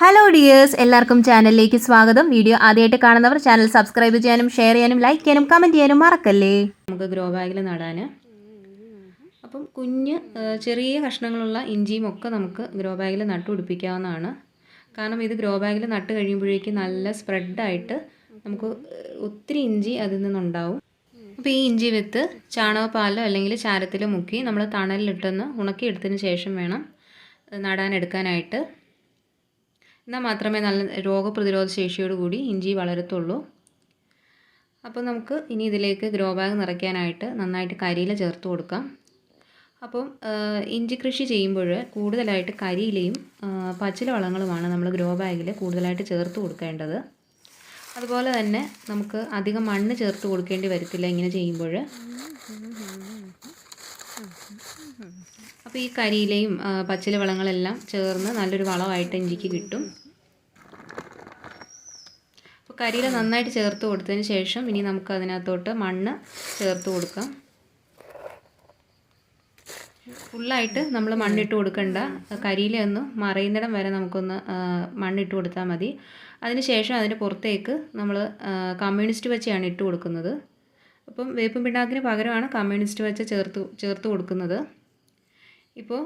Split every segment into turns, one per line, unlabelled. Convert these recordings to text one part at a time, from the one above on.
Hello dears എല്ലാവർക്കും ചാനലിലേക്ക് സ്വാഗതം. വീഡിയോ ആദ്യമായിട്ട് കാണുന്നവർ ചാനൽ സബ്സ്ക്രൈബ് ചെയ്യാനും ഷെയർ ചെയ്യാനും ലൈക്ക് ചെയ്യാനും കമന്റ് ചെയ്യാനും മറക്കല്ലേ? നമുക്ക് ഗ്രോ ബാഗിൽ നടാൻ അപ്പം കുഞ്ഞ് ചെറിയ കഷ്ണങ്ങളുള്ള ഇഞ്ചിയും ഒക്കെ നമുക്ക് ഗ്രോ ബാഗിൽ നട്ടുപിടിപ്പിക്കാവുന്നതാണ് കാരണം ഇത് ഗ്രോ ബാഗിൽ നട്ട് കഴിയുമ്പോഴേക്കും നല്ല സ്പ്രെഡായിട്ട് നമുക്ക് ഒത്തിരി ഇഞ്ചി അതിൽ നിന്നുണ്ടാവും. അപ്പോൾ ഈ ഇഞ്ചി വിത്ത് പാലോ അല്ലെങ്കിൽ ചാരത്തിലോ മുക്കി നമ്മൾ തണലിലിട്ടൊന്ന് ഉണക്കിയെടുത്തതിന് ശേഷം വേണം നടാൻ എടുക്കാനായിട്ട്. എന്നാൽ മാത്രമേ നല്ല രോഗപ്രതിരോധ ശേഷിയോടുകൂടി ഇഞ്ചി വളരത്തുള്ളൂ. അപ്പോൾ നമുക്ക് ഇനി ഇതിലേക്ക് ഗ്രോ ബാഗ് നിറയ്ക്കാനായിട്ട് നന്നായിട്ട് കരിയില ചേർത്ത് കൊടുക്കാം. അപ്പം ഇഞ്ചി കൃഷി ചെയ്യുമ്പോൾ കൂടുതലായിട്ട് കരിയിലയും പച്ചില വളങ്ങളുമാണ് നമ്മൾ ഗ്രോ ബാഗിൽ കൂടുതലായിട്ട് ചേർത്ത് കൊടുക്കേണ്ടത്. അതുപോലെ തന്നെ നമുക്ക് അധികം മണ്ണ് ചേർത്ത് കൊടുക്കേണ്ടി വരത്തില്ല ഇങ്ങനെ ചെയ്യുമ്പോൾ. അപ്പോൾ ഈ കരിയിലയും പച്ചില വളങ്ങളെല്ലാം ചേർന്ന് നല്ലൊരു വളമായിട്ട് ഇഞ്ചിക്ക് കിട്ടും. അപ്പോൾ കരിയില നന്നായിട്ട് ചേർത്ത് കൊടുത്തതിന് ശേഷം ഇനി നമുക്ക് അതിനകത്തോട്ട് മണ്ണ് ചേർത്ത് കൊടുക്കാം. ഫുള്ളായിട്ട് നമ്മൾ മണ്ണിട്ട് കൊടുക്കണ്ട. കരിയിലൊന്നും മറയുന്നിടം വരെ നമുക്കൊന്ന് മണ്ണിട്ട് കൊടുത്താൽ മതി. അതിന് ശേഷം അതിന് പുറത്തേക്ക് നമ്മൾ കമ്മ്യൂണിസ്റ്റ് വെച്ചയാണ് ഇട്ട് കൊടുക്കുന്നത്. അപ്പം വേപ്പും പിണ്ണാക്കിന് പകരമാണ് കമ്മ്യൂണിസ്റ്റ് വെച്ച ചേർത്ത് ചേർത്ത് കൊടുക്കുന്നത്. ഇപ്പോൾ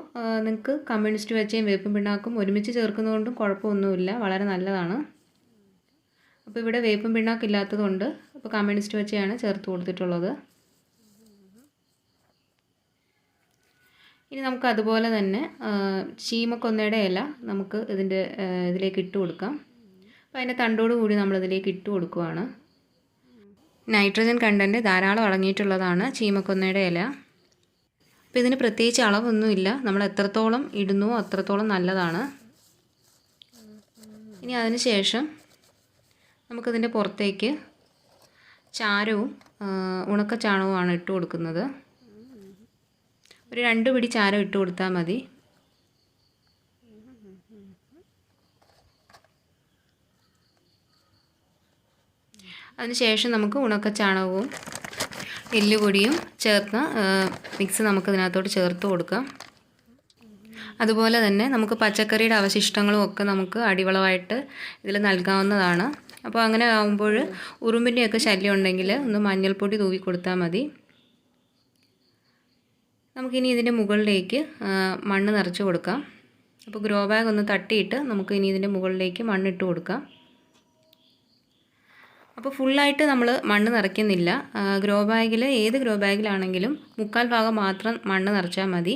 നിങ്ങൾക്ക് കമ്മ്യൂണിസ്റ്റ് വെച്ചയും വേപ്പും പിണ്ണാക്കും ഒരുമിച്ച് ചേർക്കുന്നതുകൊണ്ടും കുഴപ്പമൊന്നുമില്ല. വളരെ നല്ലതാണ്. അപ്പോൾ ഇവിടെ വേപ്പും പിണ്ണാക്കും ഇല്ലാത്തതുകൊണ്ട് ഇപ്പോൾ കമ്മ്യൂണിസ്റ്റ് വെച്ചയാണ് ചേർത്ത് കൊടുത്തിട്ടുള്ളത്. ഇനി നമുക്ക് അതുപോലെ തന്നെ ചീമക്കൊന്നയുടെ ഇല നമുക്ക് ഇതിന്റെ ഇതിലേക്ക് ഇട്ട് കൊടുക്കാം. അപ്പോൾ അതിന്റെ തണ്ടോട് കൂടി നമ്മൾ ഇതിലേക്ക് ഇട്ട് കൊടുക്കുവാണ്. നൈട്രജൻ കണ്ടന്റ് ധാരാളം അടങ്ങിയിട്ടുള്ളതാണ് ചീമക്കൊന്നയുടെ ഇല. അപ്പോൾ ഇതിന് പ്രത്യേകിച്ച് അളവൊന്നുമില്ല. നമ്മൾ എത്രത്തോളം ഇടുന്നു അത്രത്തോളം നല്ലതാണ്. ഇനി അതിന് ശേഷം നമുക്കിതിന്റെ പുറത്തേക്ക് ചാരവും ഉണക്ക ചാണകവുമാണ് ഇട്ട് കൊടുക്കുന്നത്. ഒരു രണ്ട് പിടി ചാരം ഇട്ട് കൊടുത്താൽ മതി. അതിനുശേഷം നമുക്ക് ഉണക്ക ചാണകവും എല്ലുപൊടിയും ചേർത്ത് മിക്സ് നമുക്ക് ഇതിനകത്തോട്ട് ചേർത്ത് കൊടുക്കാം. അതുപോലെ തന്നെ നമുക്ക് പച്ചക്കറിയുടെ അവശിഷ്ടങ്ങളും ഒക്കെ നമുക്ക് അടിവളമായിട്ട് ഇതിൽ നൽകാവുന്നതാണ്. അപ്പോൾ അങ്ങനെ ആകുമ്പോൾ ഉറുമ്പിന്റെയൊക്കെ ശല്യം ഉണ്ടെങ്കിൽ ഒന്ന് മഞ്ഞൾപ്പൊടി തൂവി കൊടുത്താൽ മതി. നമുക്കിനി ഇതിന്റെ മുകളിലേക്ക് മണ്ണ് നിറച്ച് കൊടുക്കാം. അപ്പോൾ ഗ്രോ ബാഗ് ഒന്ന് തട്ടിയിട്ട് നമുക്ക് ഇനി ഇതിന്റെ മുകളിലേക്ക് മണ്ണിട്ട് കൊടുക്കാം. അപ്പോൾ ഫുള്ളായിട്ട് നമ്മൾ മണ്ണ് നിറയ്ക്കുന്നില്ല. ഗ്രോ ബാഗിൽ ഏത് ഗ്രോ ബാഗിലാണെങ്കിലും മുക്കാൽ ഭാഗം മാത്രം മണ്ണ് നിറച്ചാൽ മതി.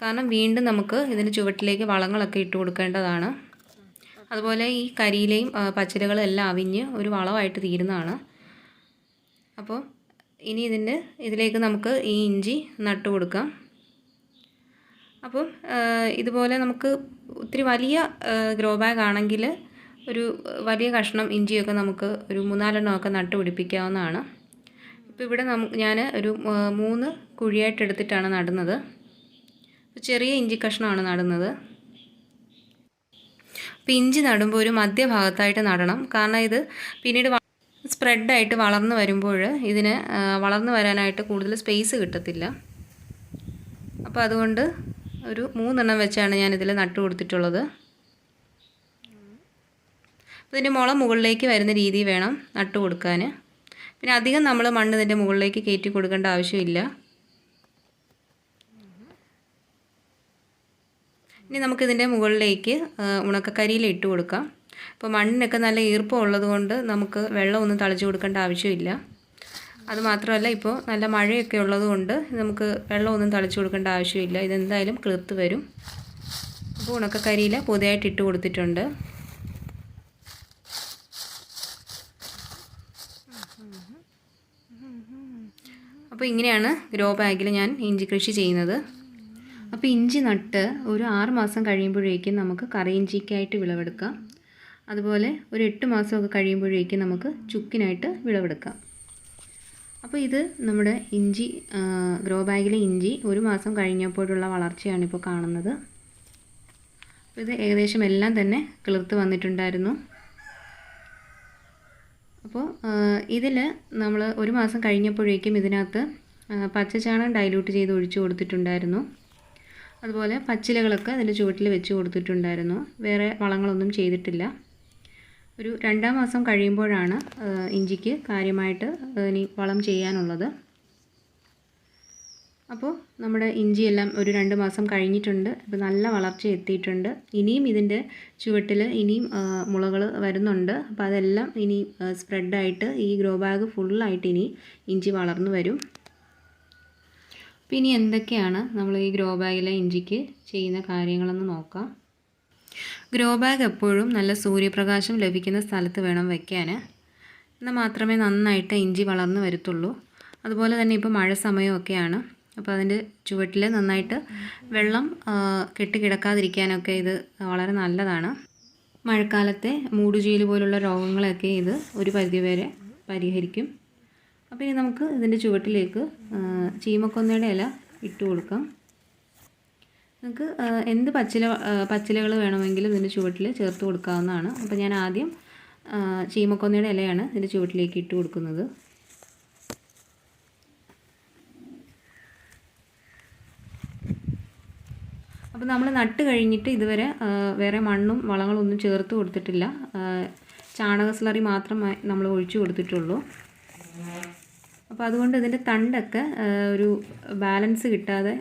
കാരണം വീണ്ടും നമുക്ക് ഇതിന് ചുവട്ടിലേക്ക് വളങ്ങളൊക്കെ ഇട്ട് കൊടുക്കേണ്ടതാണ്. അതുപോലെ ഈ കരിയിലെയും പച്ചിലകളും എല്ലാം അവിഞ്ഞ് ഒരു വളമായിട്ട് തീരുന്നതാണ്. അപ്പോൾ ഇനി ഇതിന്റെ ഇതിലേക്ക് നമുക്ക് ഈ ഇഞ്ചി നട്ടു കൊടുക്കാം. അപ്പം ഇതുപോലെ നമുക്ക് ഒത്തിരി വലിയ ഗ്രോ ബാഗ് ആണെങ്കിൽ ഒരു വലിയ കഷ്ണം ഇഞ്ചിയൊക്കെ നമുക്ക് ഒരു മൂന്നാലെണ്ണമൊക്കെ നട്ട് പിടിപ്പിക്കാവുന്നതാണ്. ഇപ്പോൾ ഇവിടെ നമുക്ക് ഞാൻ ഒരു മൂന്ന് കുഴിയായിട്ട് എടുത്തിട്ടാണ് നടുന്നത്. ചെറിയ ഇഞ്ചി കഷ്ണമാണ് നടുന്നത്. അപ്പോൾ ഇഞ്ചി നടുമ്പോൾ ഒരു മധ്യഭാഗത്തായിട്ട് നടണം. കാരണം ഇത് പിന്നീട് സ്പ്രെഡായിട്ട് വളർന്നു വരുമ്പോൾ ഇതിന് വളർന്നു വരാനായിട്ട് കൂടുതൽ സ്പേസ് കിട്ടത്തില്ല. അപ്പോൾ അതുകൊണ്ട് ഒരു മൂന്നെണ്ണം വെച്ചാണ് ഞാനിതിൽ നട്ടു കൊടുത്തിട്ടുള്ളത് ഇതിന്റെ മുള മുകളിലേക്ക് വരുന്ന രീതി വേണം നട്ടു കൊടുക്കാൻ പിന്നെ അധികം നമ്മൾ മണ്ണ് ഇതിന്റെ മുകളിലേക്ക് കയറ്റി കൊടുക്കേണ്ട ആവശ്യമില്ല. ഇനി നമുക്കിതിന്റെ മുകളിലേക്ക് ഉണക്കക്കരിയിൽ ഇട്ട് കൊടുക്കാം. അപ്പോൾ മണ്ണിനൊക്കെ നല്ല ഈർപ്പം ഉള്ളത് കൊണ്ട് നമുക്ക് വെള്ളമൊന്നും തളിച്ചു കൊടുക്കേണ്ട ആവശ്യമില്ല. അതുമാത്രമല്ല ഇപ്പോൾ നല്ല മഴയൊക്കെ ഉള്ളത് കൊണ്ട് നമുക്ക് വെള്ളമൊന്നും തളിച്ചു കൊടുക്കേണ്ട ആവശ്യമില്ല. ഇതെന്തായാലും കിളിർത്ത് വരും. അപ്പോൾ ഉണക്കക്കരിയിൽ പുതിയതായിട്ട് ഇട്ട് കൊടുത്തിട്ടുണ്ട്. അപ്പോൾ ഇങ്ങനെയാണ് ഗ്രോ ബാഗിൽ ഞാൻ ഇഞ്ചി കൃഷി ചെയ്യുന്നത്. അപ്പോൾ ഇഞ്ചി നട്ട് ഒരു ആറ് മാസം കഴിയുമ്പോഴേക്കും നമുക്ക് കറി ഇഞ്ചിക്കായിട്ട് വിളവെടുക്കാം. അതുപോലെ ഒരു എട്ട് മാസമൊക്കെ കഴിയുമ്പോഴേക്കും നമുക്ക് ചുക്കിനായിട്ട് വിളവെടുക്കാം. അപ്പോൾ ഇത് നമ്മുടെ ഇഞ്ചി ഗ്രോ ബാഗിലെ ഇഞ്ചി ഒരു മാസം കഴിഞ്ഞപ്പോഴുള്ള വളർച്ചയാണ് ഇപ്പോൾ കാണുന്നത്. ഇത് ഏകദേശം എല്ലാം തന്നെ കിളിർത്ത് വന്നിട്ടുണ്ടായിരുന്നു. അപ്പോൾ ഇതിൽ നമ്മൾ ഒരു മാസം കഴിഞ്ഞപ്പോഴേക്കും ഇതിനകത്ത് പച്ചച്ചാണകം ഡൈല്യൂട്ട് ചെയ്ത് ഒഴിച്ചു കൊടുത്തിട്ടുണ്ടായിരുന്നു. അതുപോലെ പച്ചിലകളൊക്കെ അതിന്റെ ചുവട്ടിൽ വെച്ച് കൊടുത്തിട്ടുണ്ടായിരുന്നു. വേറെ വളങ്ങളൊന്നും ചെയ്തിട്ടില്ല. ഒരു രണ്ടാം മാസം കഴിയുമ്പോഴാണ് ഇഞ്ചിക്ക് കാര്യമായിട്ട് ഇനി വളം ചെയ്യാനുള്ളത്. അപ്പോൾ നമ്മുടെ ഇഞ്ചിയെല്ലാം ഒരു രണ്ട് മാസം കഴിഞ്ഞിട്ടുണ്ട്. ഇപ്പോൾ നല്ല വളർച്ച എത്തിയിട്ടുണ്ട്. ഇനിയും ഇതിന്റെ ചുവട്ടിൽ ഇനിയും മുളകൾ വരുന്നുണ്ട്. അപ്പോൾ അതെല്ലാം ഇനി സ്പ്രെഡായിട്ട് ഈ ഗ്രോ ബാഗ് ഫുള്ളായിട്ട് ഇനി ഇഞ്ചി വളർന്നു വരും. അപ്പോൾ ഇനി എന്തൊക്കെയാണ് നമ്മൾ ഈ ഗ്രോ ബാഗിലെ ഇഞ്ചിക്ക് ചെയ്യുന്ന കാര്യങ്ങളെന്ന് നോക്കാം. ഗ്രോ ബാഗ് എപ്പോഴും നല്ല സൂര്യപ്രകാശം ലഭിക്കുന്ന സ്ഥലത്ത് വേണം വയ്ക്കാൻ എന്നാൽ മാത്രമേ നന്നായിട്ട് ഇഞ്ചി വളർന്നു വരത്തുള്ളൂ. അതുപോലെ തന്നെ ഇപ്പോൾ മഴ സമയമൊക്കെയാണ്. അപ്പോൾ അതിന്റെ ചുവട്ടിൽ നന്നായിട്ട് വെള്ളം കെട്ടിക്കിടക്കാതിരിക്കാനൊക്കെ ഇത് വളരെ നല്ലതാണ്. മഴക്കാലത്തെ മൂടുചീൽ പോലുള്ള രോഗങ്ങളൊക്കെ ഇത് ഒരു പരിധിവരെ പരിഹരിക്കും. അപ്പോൾ ഇനി നമുക്ക് ഇതിന്റെ ചുവട്ടിലേക്ക് ചീമക്കൊന്നയുടെ ഇല ഇട്ട് കൊടുക്കാം. നമുക്ക് എന്ത് പച്ചില പച്ചിലകൾ വേണമെങ്കിലും ഇതിന്റെ ചുവട്ടിൽ ചേർത്ത് കൊടുക്കാവുന്നതാണ്. അപ്പോൾ ഞാൻ ആദ്യം ചീമക്കൊന്നയുടെ ഇലയാണ് ഇതിന്റെ ചുവട്ടിലേക്ക് ഇട്ട് കൊടുക്കുന്നത്. അപ്പോൾ നമ്മൾ നട്ട് കഴിഞ്ഞിട്ട് ഇതുവരെ വേറെ മണ്ണും വളങ്ങളും ഒന്നും ചേർത്ത് കൊടുത്തിട്ടില്ല. ചാണക സ്ലറി മാത്രമേ നമ്മൾ ഒഴിച്ചു കൊടുത്തിട്ടുള്ളൂ. അപ്പോൾ അതുകൊണ്ട് ഇതിന്റെ തണ്ടൊക്കെ ഒരു ബാലൻസ് കിട്ടാതെ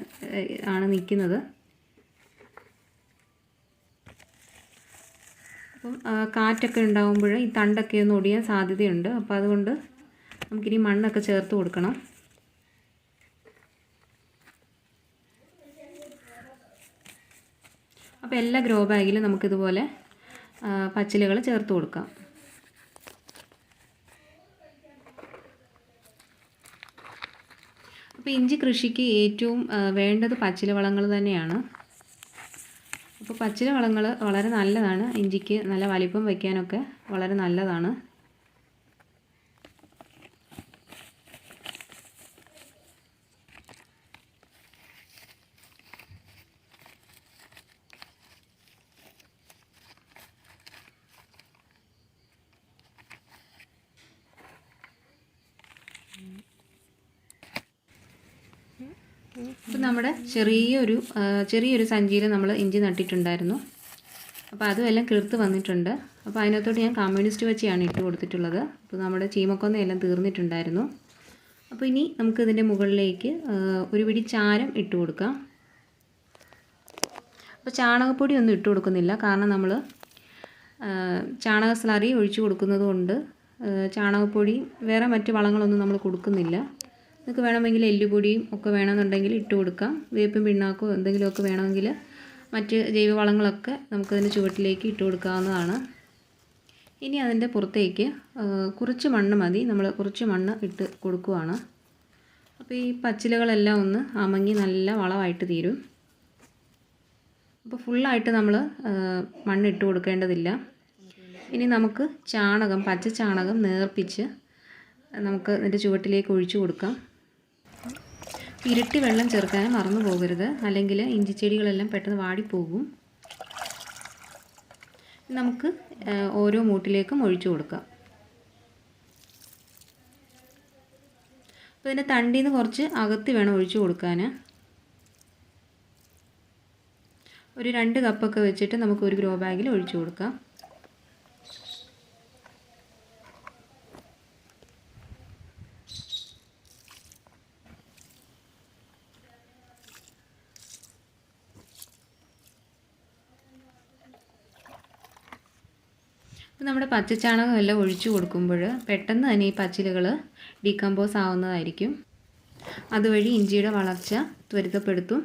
ആണ് നിൽക്കുന്നത് അപ്പം കാറ്റൊക്കെ ഉണ്ടാകുമ്പോൾ ഈ തണ്ടൊക്കെ ഒന്ന് ഒടിയാൻ സാധ്യതയുണ്ട്. അപ്പോൾ അതുകൊണ്ട് നമുക്കിനി മണ്ണൊക്കെ ചേർത്ത് കൊടുക്കണം. അപ്പോൾ എല്ലാ ഗ്രോ ബാഗിലും നമുക്കിതുപോലെ പച്ചിലകൾ ചേർത്ത് കൊടുക്കാം. അപ്പോൾ ഇഞ്ചി കൃഷിക്ക് ഏറ്റവും വേണ്ടത് പച്ചില വളങ്ങൾ തന്നെയാണ്. അപ്പോൾ പച്ചില വളങ്ങൾ വളരെ നല്ലതാണ്. ഇഞ്ചിക്ക് നല്ല വലിപ്പം വയ്ക്കാനൊക്കെ വളരെ നല്ലതാണ്. ഇപ്പം നമ്മുടെ ചെറിയൊരു ചെറിയൊരു സഞ്ചിയിൽ നമ്മൾ ഇഞ്ചി നട്ടിട്ടുണ്ടായിരുന്നു. അപ്പോൾ അതും എല്ലാം കിളിർത്ത് വന്നിട്ടുണ്ട്. അപ്പോൾ അതിനകത്തോട്ട് ഞാൻ കമ്മ്യൂണിസ്റ്റ് വെച്ചാണ് ഇട്ട് കൊടുത്തിട്ടുള്ളത്. അപ്പോൾ നമ്മുടെ ചീമക്കൊന്ന എല്ലാം തീർന്നിട്ടുണ്ടായിരുന്നു. അപ്പോൾ ഇനി നമുക്ക് ഇതിന്റെ മുകളിലേക്ക് ഒരു പിടി ചാരം ഇട്ട് കൊടുക്കാം. അപ്പോൾ ചാണകപ്പൊടി ഒന്നും ഇട്ട് കൊടുക്കുന്നില്ല. കാരണം നമ്മൾ ചാണക സ്ലറി ഒഴിച്ചു കൊടുക്കുന്നത് കൊണ്ട് ചാണകപ്പൊടി വേറെ മറ്റ് വളങ്ങളൊന്നും നമ്മൾ കൊടുക്കുന്നില്ല. നിങ്ങൾക്ക് വേണമെങ്കിൽ എല്ലുപൊടിയും ഒക്കെ വേണമെന്നുണ്ടെങ്കിൽ ഇട്ട് കൊടുക്കാം. വേപ്പും പിണ്ണാക്കോ എന്തെങ്കിലുമൊക്കെ വേണമെങ്കിൽ മറ്റ് ജൈവവളങ്ങളൊക്കെ നമുക്കതിന്റെ ചുവട്ടിലേക്ക് ഇട്ട് കൊടുക്കാവുന്നതാണ്. ഇനി അതിന്റെ പുറത്തേക്ക് കുറച്ച് മണ്ണ് മതി. നമ്മൾ കുറച്ച് മണ്ണ് ഇട്ട് കൊടുക്കുവാണ്. അപ്പോൾ ഈ പച്ചിലകളെല്ലാം ഒന്ന് അമങ്ങി നല്ല വളമായിട്ട് തീരും. അപ്പോൾ ഫുള്ളായിട്ട് നമ്മൾ മണ്ണിട്ട് കൊടുക്കേണ്ടതില്ല. ഇനി നമുക്ക് ചാണകം പച്ച ചാണകം നേർപ്പിച്ച് നമുക്ക് ഇതിന്റെ ചുവട്ടിലേക്ക് ഒഴിച്ചു കൊടുക്കാം. ഇരട്ടി വെള്ളം ചേർക്കാൻ മറന്നു പോകരുത്. അല്ലെങ്കിൽ ഇഞ്ചി ഇഞ്ചിച്ചെടികളെല്ലാം പെട്ടെന്ന് വാടിപ്പോകും. നമുക്ക് ഓരോ മൂട്ടിലേക്കും ഒഴിച്ചു കൊടുക്കാം. അപ്പോൾ ഇതിന്റെ തണ്ടിന്ന് കുറച്ച് അകത്ത് വേണം ഒഴിച്ചു കൊടുക്കാൻ ഒരു രണ്ട് കപ്പൊക്കെ വെച്ചിട്ട് നമുക്ക് ഒരു ഗ്രോ ബാഗിൽ ഒഴിച്ചു കൊടുക്കാം. അപ്പോൾ നമ്മുടെ പച്ചച്ചാണകം എല്ലാം ഒഴിച്ചു കൊടുക്കുമ്പോൾ പെട്ടെന്ന് തന്നെ ഈ പച്ചിലകൾ ഡീകമ്പോസ് ആവുന്നതായിരിക്കും. അതുവഴി ഇഞ്ചിയുടെ വളർച്ച ത്വരിതപ്പെടുത്തും.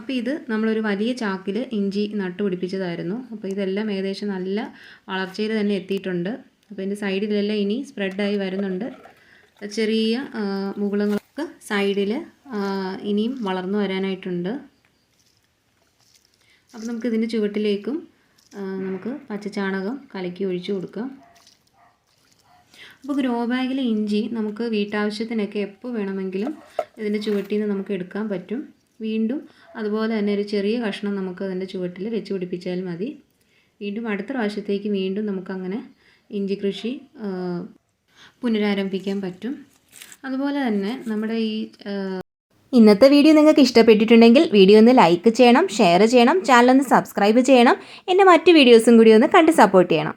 അപ്പോൾ ഇത് നമ്മളൊരു വലിയ ചാക്കിൽ ഇഞ്ചി നട്ടുപിടിപ്പിച്ചതായിരുന്നു അപ്പോൾ ഇതെല്ലാം ഏകദേശം നല്ല വളർച്ചയിൽ തന്നെ എത്തിയിട്ടുണ്ട്. അപ്പോൾ ഇതിന്റെ സൈഡിലെല്ലാം ഇനി സ്പ്രെഡായി വരുന്നുണ്ട്. ചെറിയ മുകുളങ്ങളൊക്കെ സൈഡിൽ ഇനിയും വളർന്നു വരാനായിട്ടുണ്ട്. അപ്പോൾ നമുക്ക് ഇതിന്റെ ചുവട്ടിലേക്കും നമുക്ക് പച്ചച്ചാണകം കലക്കി ഒഴിച്ചു കൊടുക്കാം. അപ്പോൾ ഗ്രോ ബാഗിലെ ഇഞ്ചി നമുക്ക് വീട്ടാവശ്യത്തിനൊക്കെ എപ്പോൾ വേണമെങ്കിലും ഇതിന്റെ ചുവട്ടിൽ നിന്ന് നമുക്ക് എടുക്കാൻ പറ്റും. വീണ്ടും അതുപോലെ തന്നെ ഒരു ചെറിയ കഷ്ണം നമുക്ക് അതിന്റെ ചുവട്ടിൽ വെച്ച് പിടിപ്പിച്ചാൽ മതി. വീണ്ടും അടുത്ത പ്രാവശ്യത്തേക്ക് വീണ്ടും നമുക്കങ്ങനെ ഇഞ്ചി കൃഷി പുനരാരംഭിക്കാൻ പറ്റും. അതുപോലെ തന്നെ നമ്മുടെ ഈ ഇന്നത്തെ വീഡിയോ നിങ്ങൾക്ക് ഇഷ്ടപ്പെട്ടിട്ടുണ്ടെങ്കിൽ വീഡിയോ ഒന്ന് ലൈക്ക് ചെയ്യണം ഷെയർ ചെയ്യണം ചാനൽ ഒന്ന് സബ്സ്ക്രൈബ് ചെയ്യണം. എന്റെ മറ്റ് വീഡിയോസും കൂടി ഒന്ന് കണ്ട് സപ്പോർട്ട് ചെയ്യണം.